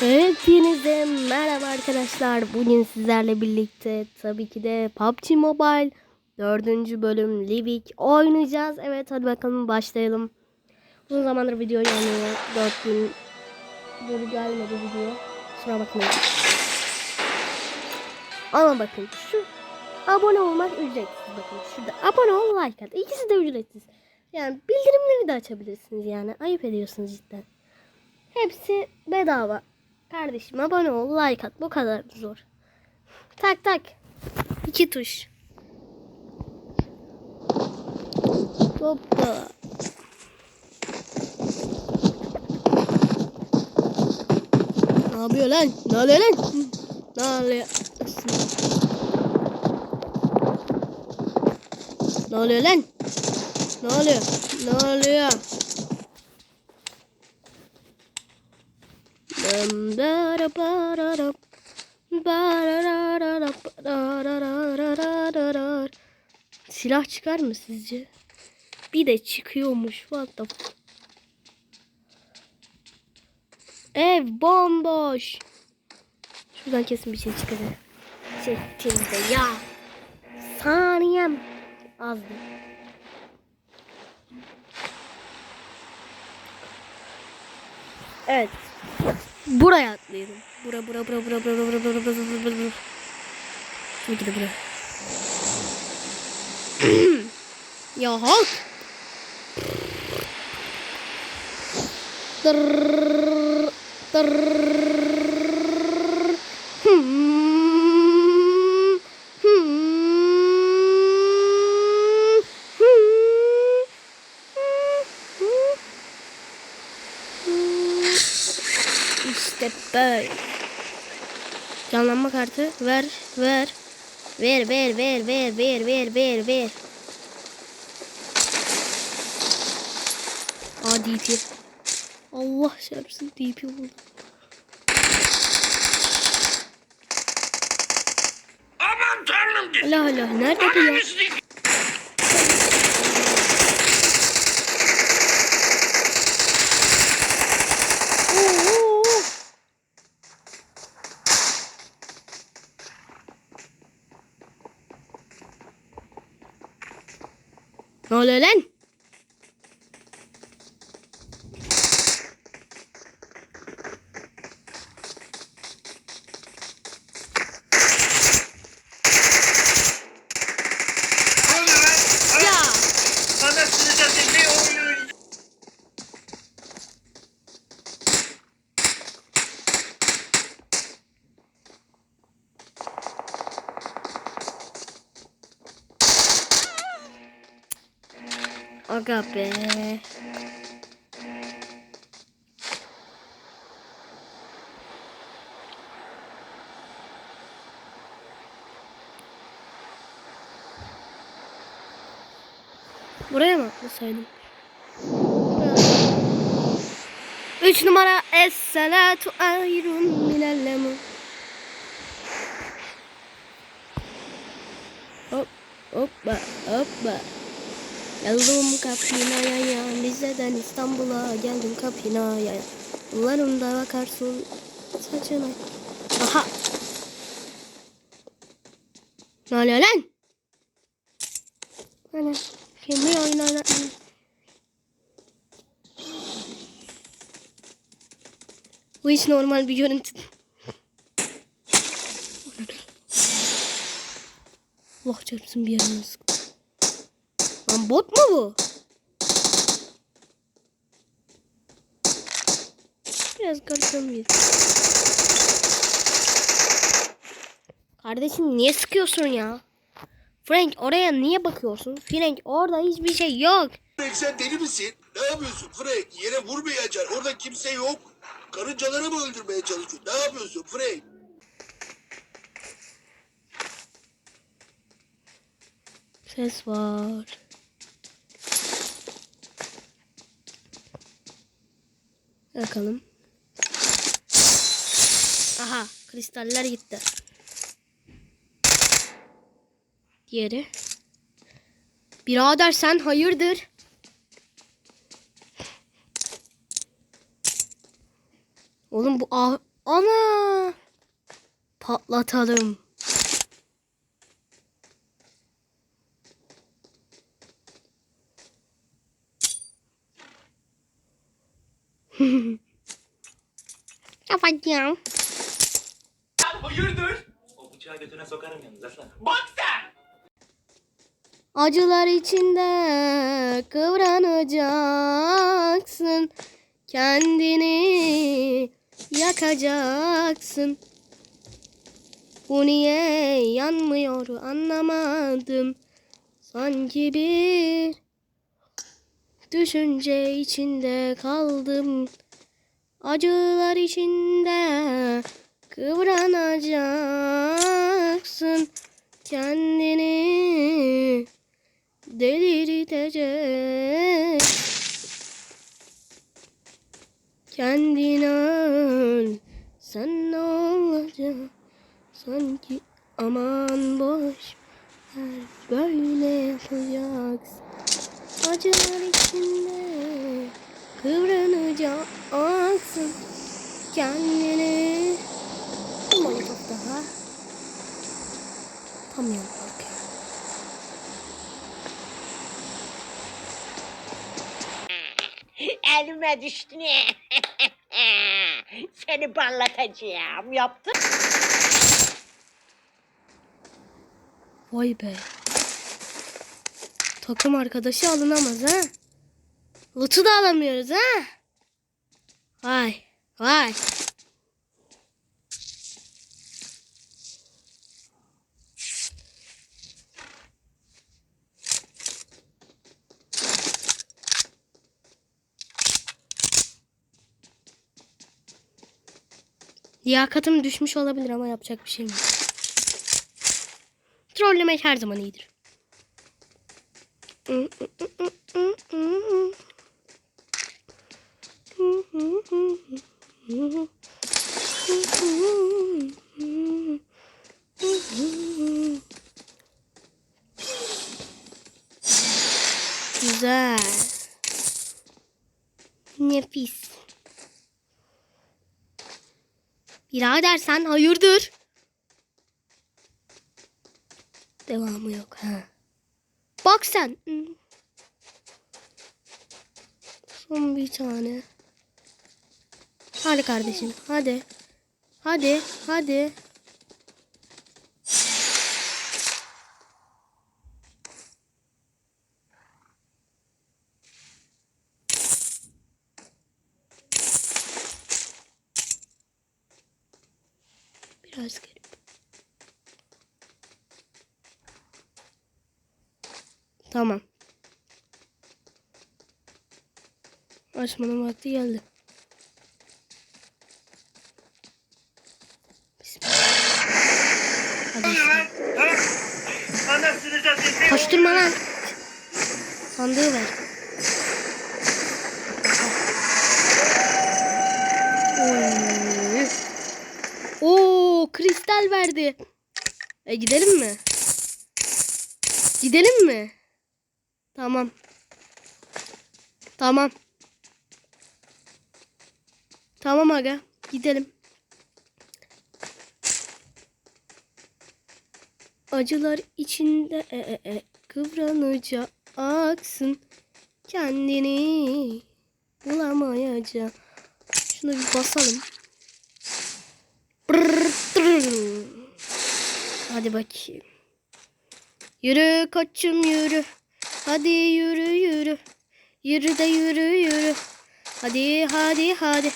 Hepinize merhaba arkadaşlar. Bugün sizlerle birlikte tabii ki de PUBG Mobile 4. bölüm Livik oynayacağız. Evet hadi bakalım başlayalım. Uzun zamandır video gelmiyor. 4 gün böyle gelmedi video. Kusura bakmayın. Ama bakın şu abone olmak ücretsiz bakın. Şurada abone ol like at. İkisi de ücretsiz. Yani bildirimleri de açabilirsiniz yani. Ayıp ediyorsunuz cidden. Hepsi bedava. Kardeşim abone ol, like at. Bu kadar zor. Tak tak. İki tuş. Hoppa. Ne yapıyor lan? Ne oluyor lan? Ne oluyor? Ne oluyor lan? Ne oluyor? Ne oluyor? Silah çıkar mı sizce? Bir de çıkıyormuş. What the f- Ev bomboş. Şuradan kesin bir şey çıkacak. Çekildi ya. Saniyem azdı. Evet. Buraya atlayalım. Bura bura bura bura bura bura bura bura bura bura bura. Tabii ki de bura. ya halk. Tırrrr, tırrrr. Canlanma kartı ver ver. Ver ver ver ver ver ver ver ver. Aa DP. Allah çarpsın DP buldu. Aman tanrım Allah Allah nerede bu ya? Ananızı Oo, oo. Ne oluyor lan? Ne oluyor lan? Ha? Ya. Anasını satayım ne oluyor? Aga be. Buraya mı atlasaydım? Üç numara Es-salatu ayrun minellemu. Hop hoppa hoppa. Geldim kapına ya Rize'den İstanbul'a geldim kapına ya Yollarımda bakarsın saçına. Aha! Ne oluyor lan? Hani kendi oyunlarına Bu hiç normal bir görüntü. Allah çarpsın bir yerine sıktı Lan bot mu bu? Biraz karışamıyor. Kardeşim niye sıkıyorsun ya? Frank oraya niye bakıyorsun? Frank orada hiçbir şey yok. Frank sen deli misin? Ne yapıyorsun Frank? Yere vurmayacaksın. Orada kimse yok. Karıncaları mı öldürmeye çalışıyorsun? Ne yapıyorsun Frank? Ses var. Bakalım. Aha kristaller gitti. Diğeri. Birader sen hayırdır? Oğlum bu Ana! Patlatalım. Kapatacağım. Hayırdır? O bıçağı götüne sokarım yalnız aslan. Bak sen! Acılar içinde kıvranacaksın. Kendini yakacaksın. Bu niye yanmıyor anlamadım. Sanki bir düşünce içinde kaldım. Acılar içinde kıvranacaksın. Kendini delirtecek. Kendin öl, sen ne olacak? Sanki aman boş ver, böyle yapacaksın. Acılar içinde kıvranacaksın. Kendini bir molotof daha. Tam bakıyor. Elime düştün. Seni parlatacağım. Yaptın. Vay be. Takım arkadaşı alınamaz ha. Loot'u da alamıyoruz ha. Vay vay. Liyakatım düşmüş olabilir ama yapacak bir şey yok. Trollemek her zaman iyidir. Güzel. Nefis. Birader sen hayırdır? Devamı yok ha. Bak sen. Son bir tane. Hadi kardeşim hadi. Hadi hadi. Biraz garip. Tamam. Açmanın vakti geldi. Koşturma lan. Sandığı ver. Oo, kristal verdi. E gidelim mi? Gidelim mi? Tamam. Tamam. Tamam aga. Gidelim. Acılar içinde e, e, e, kıvranacaksın. Kendini bulamayacak. Şunu bir basalım. Hadi bakayım. Yürü koçum yürü. Hadi yürü yürü. Yürü de yürü yürü. Hadi hadi hadi.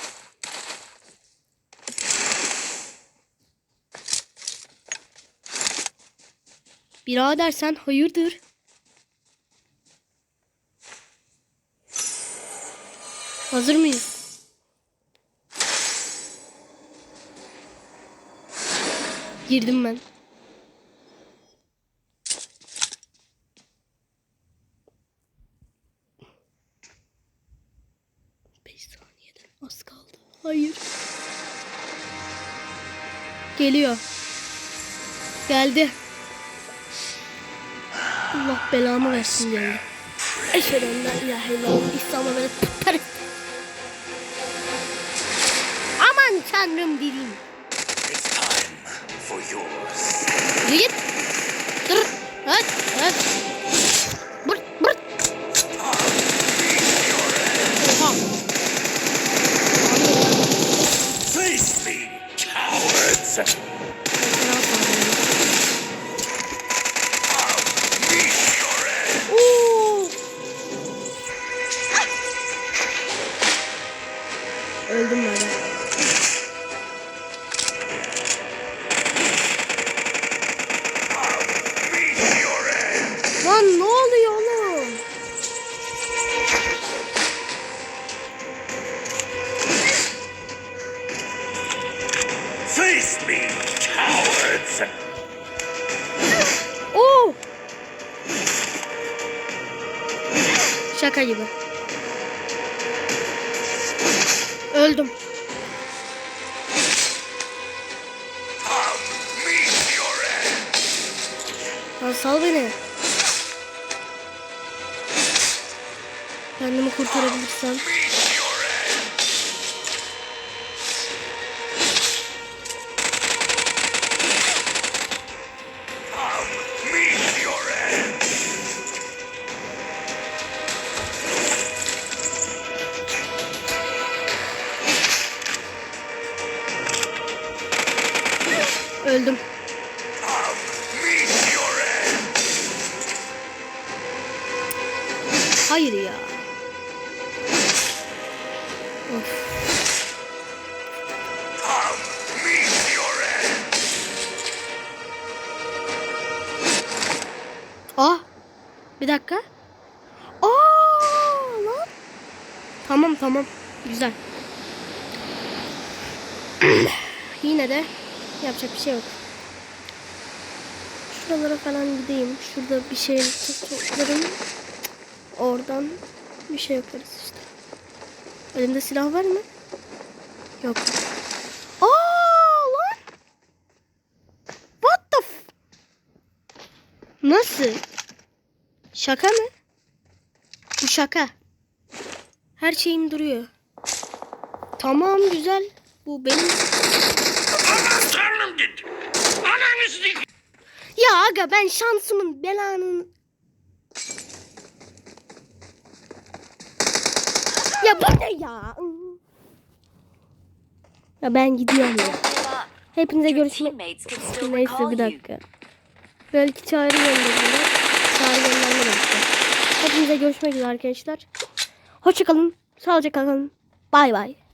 Birader sen hayırdır? Hazır mıyız? Girdim ben. Geliyor. Geldi. Allah belamı versin geldi. Eşhedü en la ilahe illallah. İslam'a ve putperest. Aman tanrım dedim. It's time for yours. Yürü git. Dur. Hadi. Hadi. Lan ne oluyor oğlum? Face me, cowards. Oo. Şaka gibi. Öldüm. Lan sal beni. Kendimi kurtarabilirsem. Bir dakika. Aa lan. Tamam tamam. Güzel. Yine de yapacak bir şey yok. Şuralara falan gideyim. Şurada bir şey toplarım. Oradan bir şey yaparız işte. Elimde silah var mı? Yok. Aa lan. What the f- Nasıl? Şaka mı? Bu şaka. Her şeyim duruyor. Tamam güzel. Bu benim. Tanrım git. Ananı. Ya aga ben şansımın belanın. Ya bu ne ya? Ya ben gidiyorum ya. Hepinize görüşmek. Neyse bir dakika. Belki çağrı. Çağrı gönderme demişler. Hepinize görüşmek üzere arkadaşlar. Hoşçakalın. Sağlıcakla kalın. Bay bay.